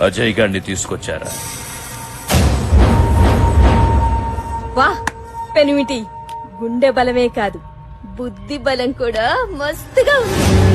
అజయ్ గారిని తీసుకొచ్చారా? వా పెనిమిటి. గుండె బలమే కాదు బుద్ధి బలం కూడా మస్తుగా ఉంది.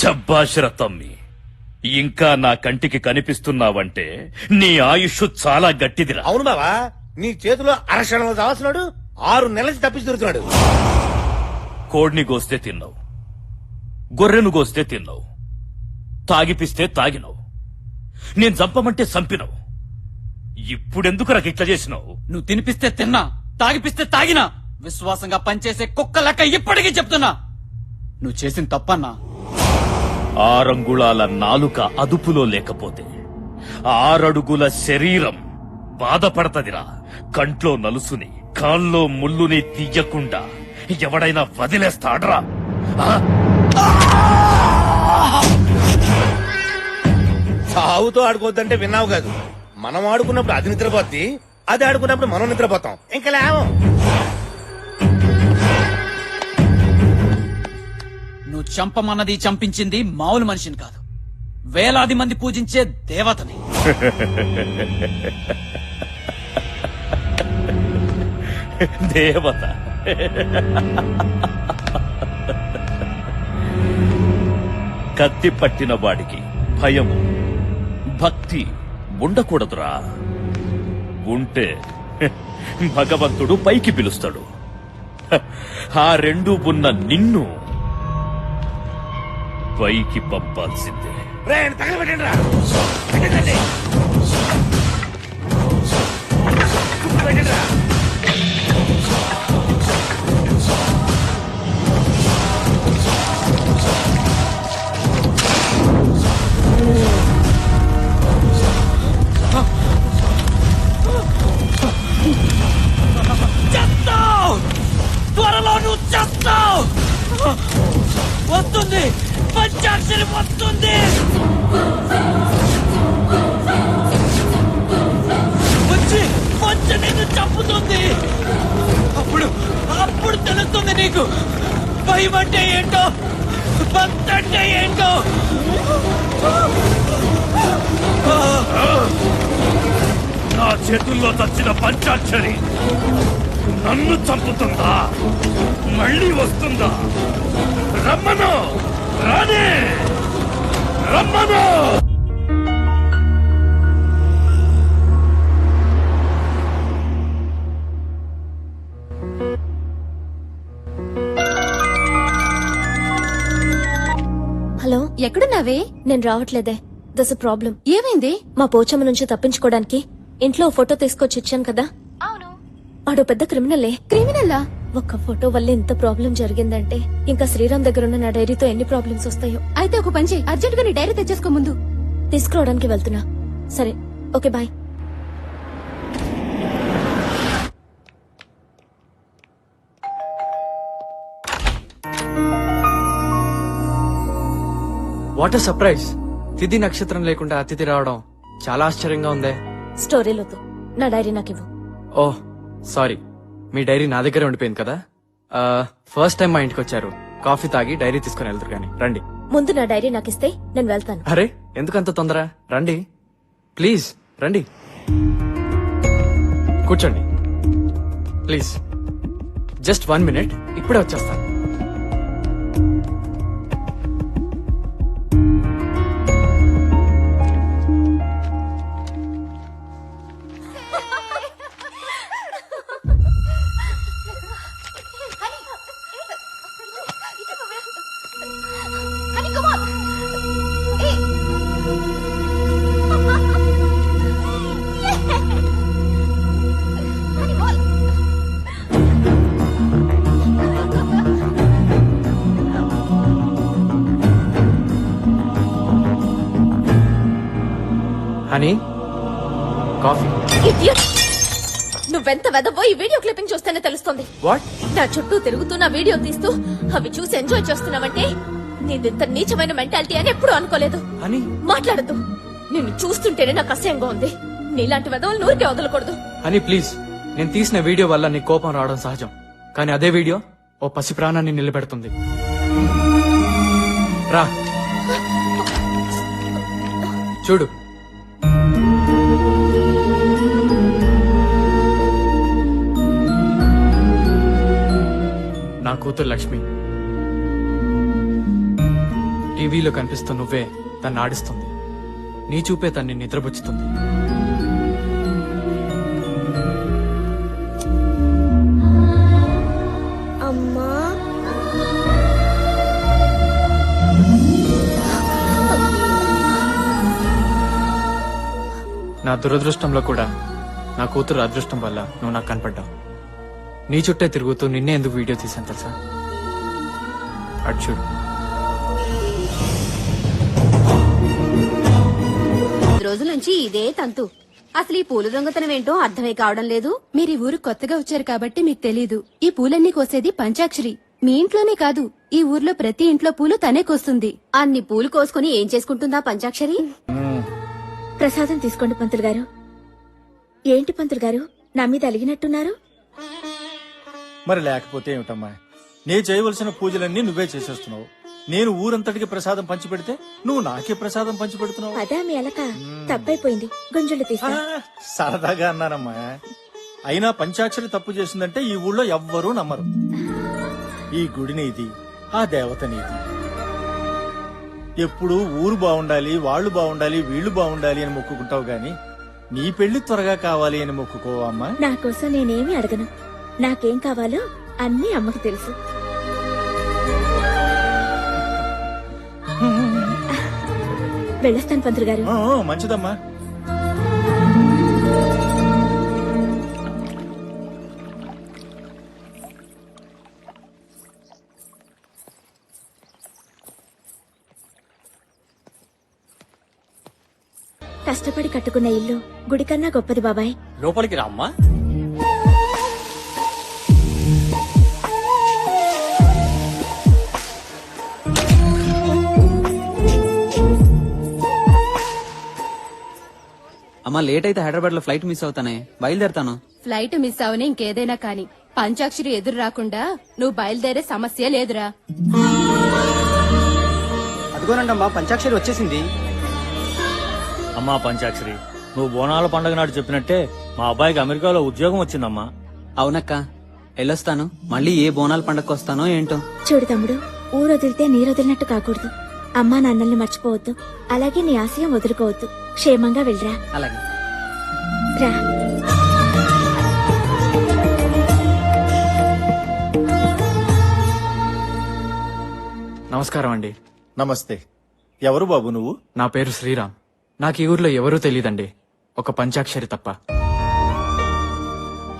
శబ్బాషర తమ్మి ఇంకా నా కంటికి కనిపిస్తున్నావంటే నీ ఆయుష్ చాలా గట్టిదిరా. అవును బావా నీ చేతిలో అరక్షణలో చావాల్సినాడు ఆరు నెలల తప్పించి తిరుగుతున్నాడు కోడిని గోస్తే తిన్నావు గొర్రెను గోస్తే తిన్నావు తాగిపిస్తే తాగినావు నేను చంపమంటే చంపినావు. ఇప్పుడెందుకు నాకు ఇట్లా చేసినావు? నువ్వు తినిపిస్తే తిన్నా తాగిపిస్తే తాగినా విశ్వాసంగా పనిచేసే కుక్క లెక్క ఇప్పటికీ చెప్తున్నా. నువ్వు చేసిన తప్పన్నా ఆరంగుళాల నాలుక అదుపులో లేకపోతే ఆరడుగుల శరీరం బాధపడతదిరా. కంట్లో నలుసుని కాల్లో ముల్లుని తీయకుండా ఎవడైనా వదిలేస్తాడ్రా. సావుతో ఆడుకోవద్దంటే విన్నావు కాదు. మనం ఆడుకున్నప్పుడు అది నిద్రపోద్ది అది ఆడుకున్నప్పుడు మనం నిద్రపోతాం. ఇంకా లేవం. నువ్వు చంపమన్నది చంపించింది మామూలు మనిషిని కాదు. వేలాది మంది పూజించే దేవతని. దేవత. కత్తి పట్టిన వాడికి భయము. భక్తి ఉండకూడదురా. ఉంటే భగవంతుడు పైకి పిలుస్తాడు. ఆ రెండు ఉన్న నిన్ను పైకి పంపాల్సిందే. రే తగలబెట్టండి పంచాక్షరి వస్తుంది. వచ్చి వచ్చి నిన్ను చంపుతుంది. అప్పుడు అప్పుడు తెలుస్తుంది నీకు. భయం అంటే ఏంటో? భక్తి అంటే ఏంటో? నా చేతుల్లో తచ్చిన పంచాక్షరి నన్ను చంపుతుందా? మళ్ళీ వస్తుందా? రమ్మను! రానే రమ్మను హలో ఎక్కడున్నావే? నేను రావట్లేదే. దస్ ప్రాబ్లం ఏమైంది? మా పోచమ్మ నుంచి తప్పించుకోవడానికి ఇంట్లో ఫోటో తీసుకొచ్చి ఇచ్చాను కదా. అవును. వాడు పెద్ద క్రిమినలే. క్రిమినల్లా ఒక్క ఫోటో వల్ల ఇంత ప్రాబ్లం జరిగిందంటే ఇంకా శ్రీరామ్ దగ్గర ఉన్న నా డైరీతో ఎన్ని ప్రాబ్లమ్స్ వస్తాయో. అయితే ఒక పని చేయి. అర్జెంట్గా నీ డైరీ తెచ్చేసుకో ముందు. తీసుకురావడానికి వెళ్తున్నా. సరే. Okay bye. వాట్ సర్ప్రైజ్ తిథి నక్షత్రం లేకుండా అతిథి రావడం చాలా ఆశ్చర్యంగా ఉందే. స్టోరీలతో. నా డైరీ నాకు ఇవ్వు ఓహ్ సారీ. మీ డైరీ నా దగ్గర ఉండిపోయింది కదా? ఫస్ట్ టైం మా ఇంటికి వచ్చారు. కాఫీ తాగి డైరీ తీసుకుని వెళ్తారు కానీ. రండి. ముందు నా డైరీ నాకు ఇస్తే నేను వెళ్తాను. అరే ఎందుకంత తొందర? రండి. ప్లీజ్ రండి. కూర్చోండి. ప్లీజ్. జస్ట్ వన్ మినిట్ ఇప్పుడే వచ్చేస్తాను. Honey coffee! నువ్వెంత వెదవో ఈ వీడియో క్లిప్పింగ్ చూస్తేనే తెలుస్తుంది. వాట్ నా చుట్టూ తిరుగుతూ నా వీడియో తీస్తూ అవి చూసి ఎంజాయ్ చేస్తున్నావంటే నీదింత నీచమైన మెంటాలిటీ అని ఎప్పుడూ అనుకోలేదు. హనీ మాట్లాడద్దు. నిన్ను చూస్తుంటేనే నాకు అసహ్యంగా ఉంది. నీలాంటి వెదవులు నూరికే వదలకూడదు. హనీ ప్లీజ్ నేను తీసిన వీడియో వల్ల నీ కోపం రావడం సహజం. కానీ అదే వీడియో ఓ పసి ప్రాణాన్ని నిలబెడుతుంది. రా. చూడు కూతురు లక్ష్మి. టీవీలో కనిపిస్తూ నువ్వే తన్ని ఆడిస్తుంది. నీ చూపే తన్ని నిద్రపుచ్చుతుంది. అమ్మా. నా దురదృష్టంలో కూడా నా కూతురు అదృష్టం వల్ల నువ్వు నాకు కనపడ్డావు. నీ చుట్టే తిరుగుతూ నిన్నే ఎందుకు వీడియో తీసాను తెలుసా? అటు చూడు. రోజుల నుంచి ఇదే తంతు. అసలు ఈ పూల దొంగతనం ఏంటో అర్థమై కావడం లేదు. మీరు ఈ ఊరు కొత్తగా వచ్చారు కాబట్టి మీకు తెలీదు. ఈ పూలన్నీ కోసేది పంచాక్షరి. మీ ఇంట్లోనే కాదు ఈ ఊర్లో ప్రతి ఇంట్లో పూలు తనే కోస్తుంది. అన్ని పూలు కోసుకుని ఏం చేసుకుంటుందా పంచాక్షరి? ప్రసాదం తీసుకోండి పంతులు గారు. ఏంటి పంతులు గారు? నా మీద అలిగినట్టున్నారు? మరి లేకపోతే ఏమిటమ్మా? నే చేయవలసిన పూజలన్నీ నువ్వే చేసేస్తున్నావు. నేను ఊరంతటికి ప్రసాదం పంచిపెడితే నువ్వు నాకే ప్రసాదం పంచిపెడుతున్నావు? అదా మీ అలక. తప్పైపోయింది. గుంజుళ్ళు తీసా ఆ, సరదాగా అన్నానమ్మా. అయినా పంచాక్షరి తప్పు చేసిందంటే ఈ ఊళ్ళో ఎవ్వరూ నమ్మరు. ఈ గుడి నీది ఆ దేవత నీది. ఎప్పుడు ఊరు బాగుండాలి వాళ్ళు బాగుండాలి వీళ్ళు బాగుండాలి అని మొక్కుకుంటావు గాని నీ పెళ్ళి త్వరగా కావాలి అని మొక్కుకోవమ్మా నా కోసం నేనేమి అడగను. నాకేం కావాలో అన్నీ అమ్మకి తెలుసు. వెళ్ళొస్తాను పంతులు గారు. మంచిదమ్మా. కష్టపడి కట్టుకున్న ఇల్లు గుడి కన్నా గొప్పది బాబాయ్. లోపలికి రామ్మా? అమ్మా లేట్ అయితే హైదరాబాద్లో ఫ్లైట్ మిస్ అవుతానే. బయలుదేరతాను. ఫ్లైట్ మిస్ అవని ఇంకేదైనా కాని. పంచాక్షరి ఎదురు రాకుండా నువ్వు బయలుదేరే సమస్య లేదురా. అదిగోనండమ్మా పంచాక్షరి వచ్చేసింది. అమ్మా పంచాక్షరి నువ్వు బోనాల పండగ నాడు చెప్పినట్టే మా అబ్బాయికి అమెరికాలో ఉద్యోగం వచ్చిందమ్మా. అవునక్క. వెళ్ళొస్తాను మళ్ళీ ఏ బోనాల పండగకి వస్తానో ఏంటో. చూడు తమ్ముడు ఊరు వదిలితే నీరు వదిలినట్టు కాకూడదు. అమ్మా నాన్నల్ని మర్చిపోవద్దు. అలాగే నీ ఆశయం వదులుకోవద్దు. క్షేమంగా వెళ్ళరా. అలాగే. రా. నమస్కారం అండి. నమస్తే. ఎవరు బాబు నువ్వు? నా పేరు శ్రీరామ్. నాకు ఈ ఊర్లో ఎవరూ తెలియదండి. ఒక పంచాక్షరి తప్ప.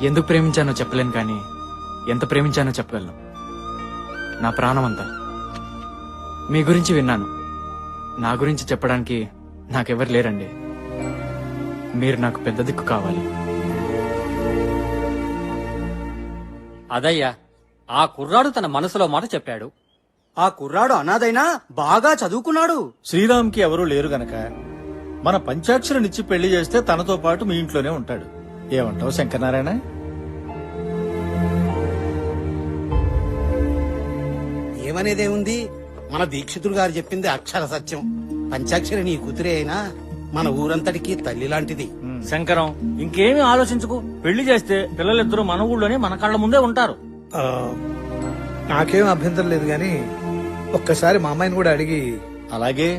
ఎందుకు ప్రేమించానో చెప్పలేను కానీ ఎంత ప్రేమించానో చెప్పగలను. నా ప్రాణం అంతా మీ గురించి విన్నాను. నా గురించి చెప్పడానికి నాకెవరు లేరండి. మీరు నాకు పెద్ద దిక్కు కావాలి. అదయ్యా ఆ కుర్రాడు తన మనసులో మాట చెప్పాడు. ఆ కుర్రాడు అనాథైనా బాగా చదువుకున్నాడు. శ్రీరామ్కి ఎవరూ లేరు గనక. మన పంచాక్షరినిచ్చి పెళ్ళి చేస్తే తనతో పాటు మీ ఇంట్లోనే ఉంటాడు. ఏమంటావు శంకరనారాయణ? ఏమనేదేముంది? మన దీక్షితుడు గారు చెప్పింది అక్షర సత్యం. పంచాక్షరి నీ కూతురే అయినా మన ఊరంతటికి తల్లి లాంటిది. శంకరం ఇంకేమీ ఆలోచించుకో. పెళ్ళి చేస్తే పిల్లలిద్దరూ మన ఊళ్ళోనే మన కళ్ళ ముందే ఉంటారు. నాకేం అభ్యంతరం లేదు గాని ఒక్కసారి మా అమ్మాయిని కూడా అడిగి అలాగే.